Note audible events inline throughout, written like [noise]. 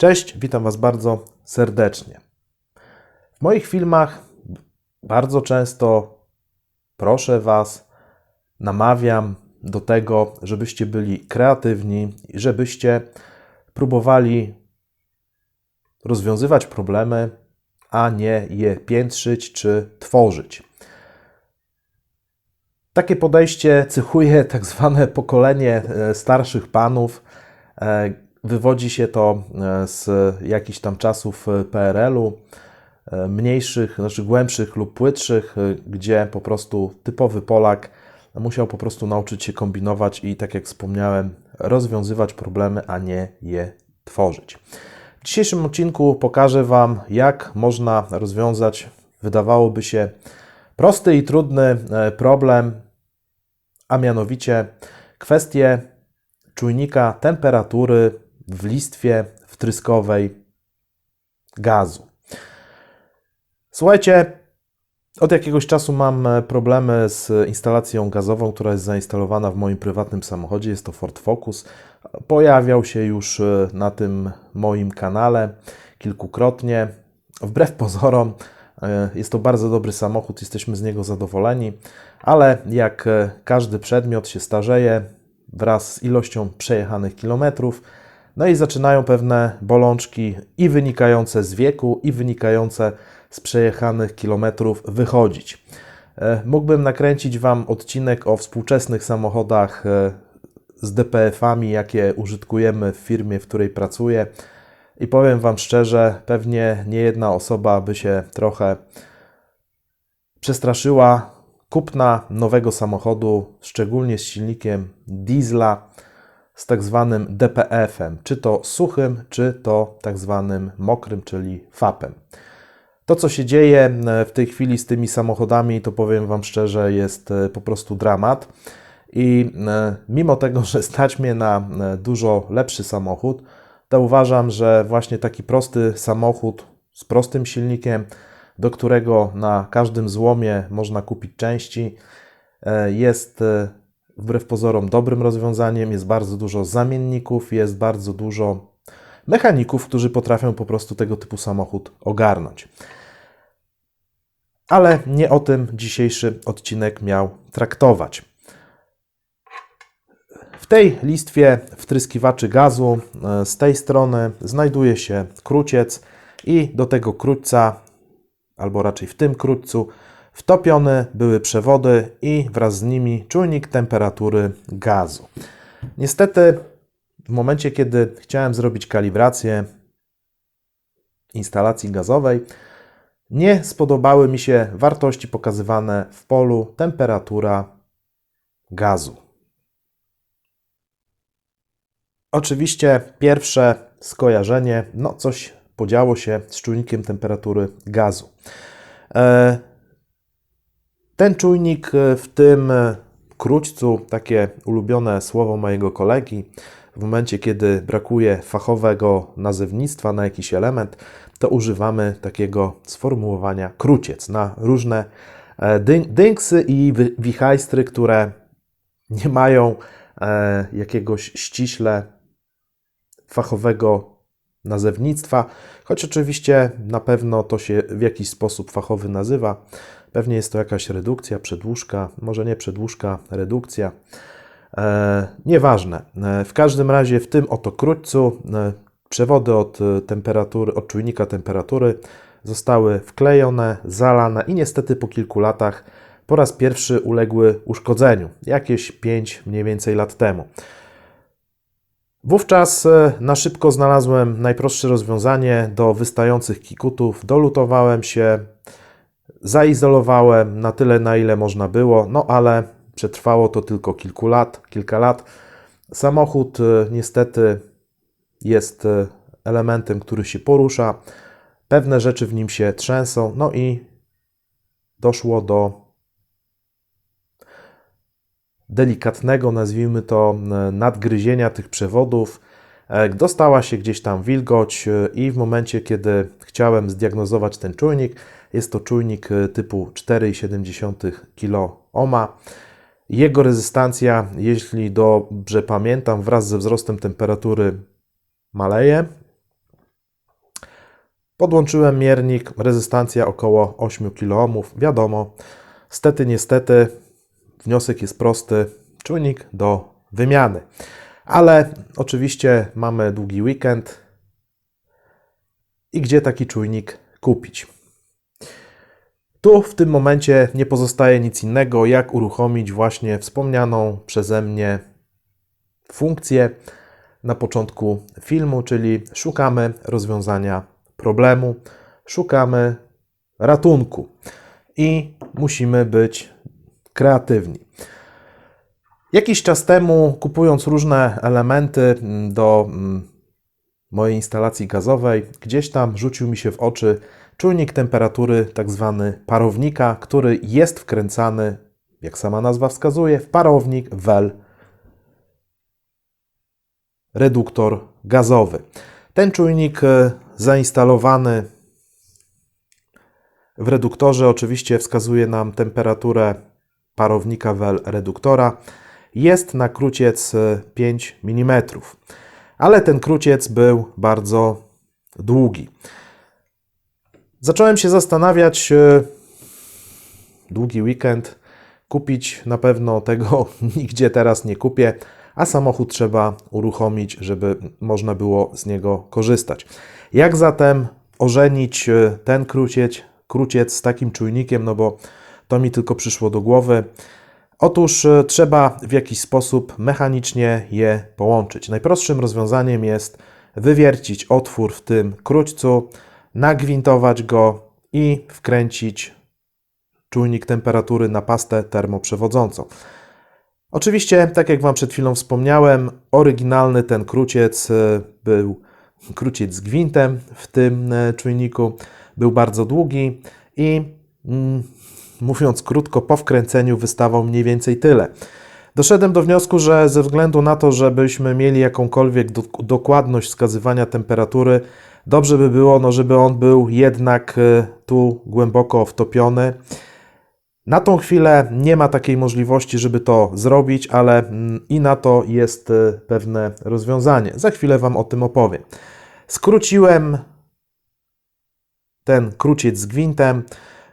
Cześć, witam Was bardzo serdecznie. W moich filmach bardzo często proszę Was, namawiam do tego, żebyście byli kreatywni i żebyście próbowali rozwiązywać problemy, a nie je piętrzyć czy tworzyć. Takie podejście cechuje [laughs] tak zwane pokolenie e, starszych panów. E, Wywodzi się to e, z jakichś tam czasów PRL-u, mniejszych, znaczy głębszych lub płytszych, gdzie po prostu typowy Polak musiał po prostu nauczyć się kombinować i, tak jak wspomniałem, rozwiązywać problemy, a nie je tworzyć. W dzisiejszym odcinku pokażę Wam, jak można rozwiązać, wydawałoby się, prosty i trudny problem, a mianowicie kwestię czujnika temperatury w listwie wtryskowej gazu. Słuchajcie, od jakiegoś czasu mam problemy z instalacją gazową, która jest zainstalowana w moim prywatnym samochodzie. Jest to Ford Focus. Pojawiał się już na tym moim kanale kilkukrotnie. Wbrew pozorom, jest to bardzo dobry samochód, jesteśmy z niego zadowoleni, ale jak każdy przedmiot się starzeje wraz z ilością przejechanych kilometrów, no i zaczynają pewne bolączki i wynikające z wieku, i wynikające z przejechanych kilometrów wychodzić. Mógłbym nakręcić Wam odcinek o współczesnych samochodach z DPF-ami, jakie użytkujemy w firmie, w której pracuję. I powiem Wam szczerze, pewnie nie jedna osoba by się trochę przestraszyła kupna nowego samochodu, szczególnie z silnikiem diesla z tak zwanym DPF-em, czy to suchym, czy to tak zwanym mokrym, czyli FAP-em. To, co się dzieje w tej chwili z tymi samochodami, to powiem Wam szczerze, jest e, po prostu dramat. I e, mimo tego, że stać mnie na e, dużo lepszy samochód, to uważam, że właśnie taki prosty samochód z prostym silnikiem, do którego na każdym złomie można kupić części, e, jest e, wbrew pozorom dobrym rozwiązaniem. Jest bardzo dużo zamienników, jest bardzo dużo mechaników, którzy potrafią po prostu tego typu samochód ogarnąć. Ale nie o tym dzisiejszy odcinek miał traktować tej listwie wtryskiwaczy gazu e, z tej strony znajduje się króciec i do tego krótca, albo raczej w tym krótcu, wtopione były przewody i wraz z nimi czujnik temperatury gazu. Niestety, w momencie, kiedy chciałem zrobić kalibrację instalacji gazowej, nie spodobały mi się wartości pokazywane w polu temperatura gazu. Oczywiście pierwsze skojarzenie, no coś podziało się z czujnikiem temperatury gazu. E, ten czujnik w tym króćcu, takie ulubione słowo mojego kolegi, w momencie kiedy brakuje fachowego nazewnictwa na jakiś element, to używamy takiego sformułowania króciec na różne e, dynksy i wichajstry, które nie mają e, jakiegoś ściśle fachowego nazewnictwa, choć oczywiście na pewno to się w jakiś sposób fachowy nazywa. Pewnie jest to jakaś redukcja, przedłużka, może nie przedłużka, redukcja. E, nieważne. E, w każdym razie w tym oto krótcu e, przewody od temperatury, od czujnika temperatury zostały wklejone, zalane i niestety po kilku latach po raz pierwszy uległy uszkodzeniu, jakieś 5 mniej więcej lat temu. Wówczas e, na szybko znalazłem najprostsze rozwiązanie do wystających kikutów. Dolutowałem się, zaizolowałem na tyle, na ile można było, no ale przetrwało to tylko kilku lat, kilka lat. Samochód e, niestety jest e, elementem, który się porusza. Pewne rzeczy w nim się trzęsą, no i doszło do delikatnego, nazwijmy to, e, nadgryzienia tych przewodów. E, dostała się gdzieś tam wilgoć e, i w momencie, kiedy chciałem zdiagnozować ten czujnik, jest to czujnik typu 4,7 kOhma. Jego rezystancja, jeśli dobrze pamiętam, wraz ze wzrostem temperatury maleje. Podłączyłem miernik, rezystancja około 8 kΩ. Wiadomo, stety, niestety, wniosek jest prosty, czujnik do wymiany. Ale oczywiście mamy długi weekend i gdzie taki czujnik kupić? Tu w tym momencie nie pozostaje nic innego, jak uruchomić właśnie wspomnianą przeze mnie funkcję na początku filmu, czyli szukamy rozwiązania problemu, szukamy ratunku i musimy być kreatywni. Jakiś czas temu, kupując różne elementy do mm, mojej instalacji gazowej, gdzieś tam rzucił mi się w oczy czujnik temperatury, tak zwany parownika, który jest wkręcany, jak sama nazwa wskazuje, w parownik WEL reduktor gazowy. Ten czujnik e, zainstalowany w reduktorze oczywiście wskazuje nam temperaturę parownika WEL reduktora. Jest na kruciec 5 e, mm, ale ten kruciec był bardzo długi. Zacząłem się zastanawiać, e, długi weekend, kupić na pewno tego [laughs] nigdzie teraz nie kupię, a samochód trzeba uruchomić, żeby można było z niego korzystać. Jak zatem ożenić e, ten kruciec, kruciec z takim czujnikiem, no bo to mi tylko przyszło do głowy. Otóż e, trzeba w jakiś sposób mechanicznie je połączyć. Najprostszym rozwiązaniem jest wywiercić otwór w tym krućcu, nagwintować go i wkręcić czujnik temperatury na pastę termoprzewodzącą. Oczywiście, tak jak Wam przed chwilą wspomniałem, oryginalny ten kruciec e, był kruciec z gwintem w tym e, czujniku, był bardzo długi i mm, mówiąc krótko, po wkręceniu wystawał mniej więcej tyle. Doszedłem do wniosku, że ze względu na to, żebyśmy mieli jakąkolwiek do, dokładność wskazywania temperatury, dobrze by było, no, żeby on był jednak e, tu głęboko wtopiony. Na tą chwilę nie ma takiej możliwości, żeby to zrobić, ale mm, i na to jest e, pewne rozwiązanie. Za chwilę Wam o tym opowiem. Skróciłem ten kruciec z gwintem.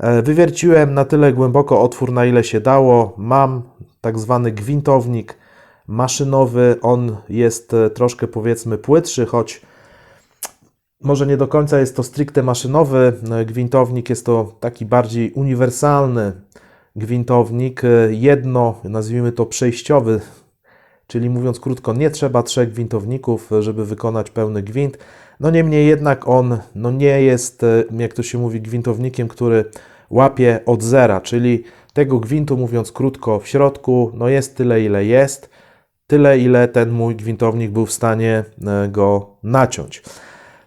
E, wywierciłem na tyle głęboko otwór, na ile się dało. Mam tak zwany gwintownik maszynowy. On jest e, troszkę powiedzmy płytszy, choć może nie do końca jest to stricte maszynowy gwintownik, jest to taki bardziej uniwersalny gwintownik, e, jedno, nazwijmy to przejściowy, czyli mówiąc krótko, nie trzeba trzech gwintowników, e, żeby wykonać pełny gwint. No niemniej jednak on no nie jest, e, jak to się mówi, gwintownikiem, który łapie od zera, czyli tego gwintu, mówiąc krótko, w środku no jest tyle, ile jest, tyle, ile ten mój gwintownik był w stanie go naciąć.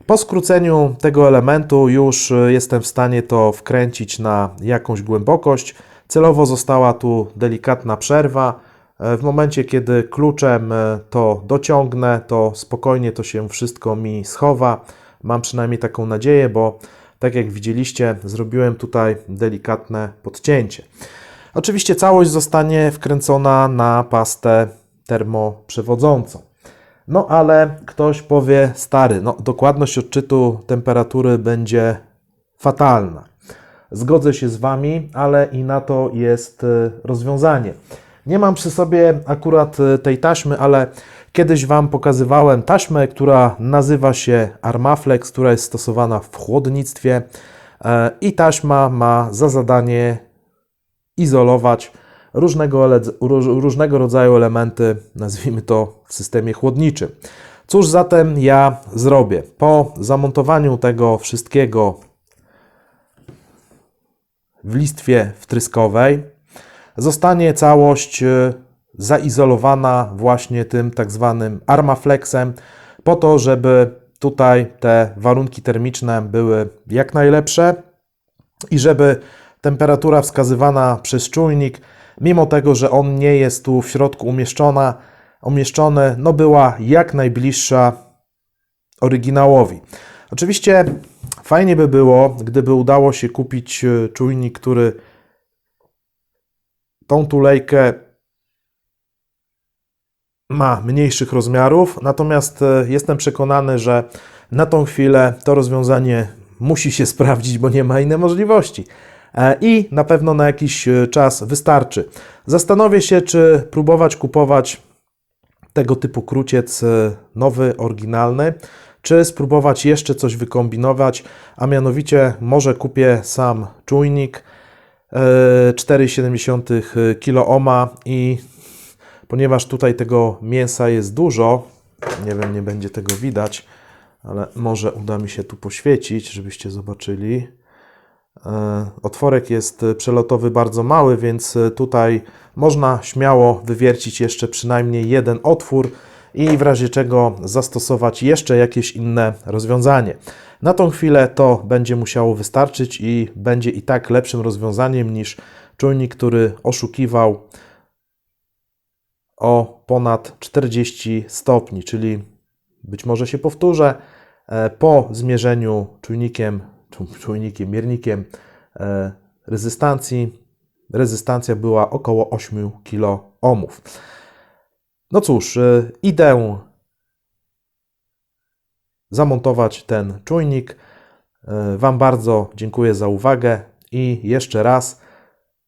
Po skróceniu tego elementu już jestem w stanie to wkręcić na jakąś głębokość. Celowo została tu delikatna przerwa. E, w momencie, kiedy kluczem e, to dociągnę, to spokojnie to się wszystko mi schowa. Mam przynajmniej taką nadzieję, bo tak jak widzieliście, zrobiłem tutaj delikatne podcięcie. Oczywiście całość zostanie wkręcona na pastę termoprzewodzącą. No ale ktoś powie, stary, no, dokładność odczytu temperatury będzie fatalna. Zgodzę się z Wami, ale i na to jest e, rozwiązanie. Nie mam przy sobie akurat e, tej taśmy, ale kiedyś Wam pokazywałem taśmę, która nazywa się Armaflex, która jest stosowana w chłodnictwie e, i taśma ma za zadanie izolować różnego, różnego rodzaju elementy, nazwijmy to w systemie chłodniczym. Cóż zatem ja zrobię? Po zamontowaniu tego wszystkiego w listwie wtryskowej, zostanie całość e, zaizolowana właśnie tym tak zwanym armaflexem, po to, żeby tutaj te warunki termiczne były jak najlepsze i żeby temperatura wskazywana przez czujnik, mimo tego, że on nie jest tu w środku umieszczona, umieszczony, no była jak najbliższa oryginałowi. Oczywiście Fajnie by było, gdyby udało się kupić e, czujnik, który tą tulejkę ma mniejszych rozmiarów, natomiast e, jestem przekonany, że na tą chwilę to rozwiązanie musi się sprawdzić, bo nie ma innej możliwości. E, I na pewno na jakiś e, czas wystarczy. Zastanowię się, czy próbować kupować tego typu kruciec nowy, oryginalny, czy spróbować jeszcze coś wykombinować, a mianowicie może kupię sam czujnik 4,7 kOhma i ponieważ tutaj tego mięsa jest dużo, nie wiem, nie będzie tego widać, ale może uda mi się tu poświecić, żebyście zobaczyli. E, Otworek jest przelotowy bardzo mały, więc e, tutaj można śmiało wywiercić jeszcze przynajmniej jeden otwór i w razie czego zastosować jeszcze jakieś inne rozwiązanie. Na tą chwilę to będzie musiało wystarczyć i będzie i tak lepszym rozwiązaniem niż czujnik, który oszukiwał o ponad 40 stopni, czyli być może się powtórzę, e, po zmierzeniu czujnikiem, czu- czujnikiem, miernikiem e, rezystancji, rezystancja była około 8 kOhmów. No cóż, e, idę zamontować ten czujnik. E, Wam bardzo dziękuję za uwagę i jeszcze raz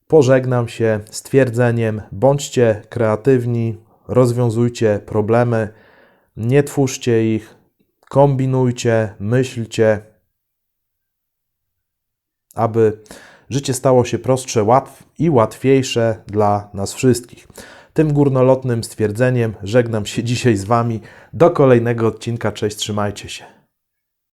pożegnam się z twierdzeniem: bądźcie kreatywni, rozwiązujcie problemy, nie twórzcie ich, kombinujcie, myślcie, aby życie stało się prostsze łatw i łatwiejsze dla nas wszystkich. Tym górnolotnym stwierdzeniem żegnam się dzisiaj z Wami. Do kolejnego odcinka. Cześć, trzymajcie się.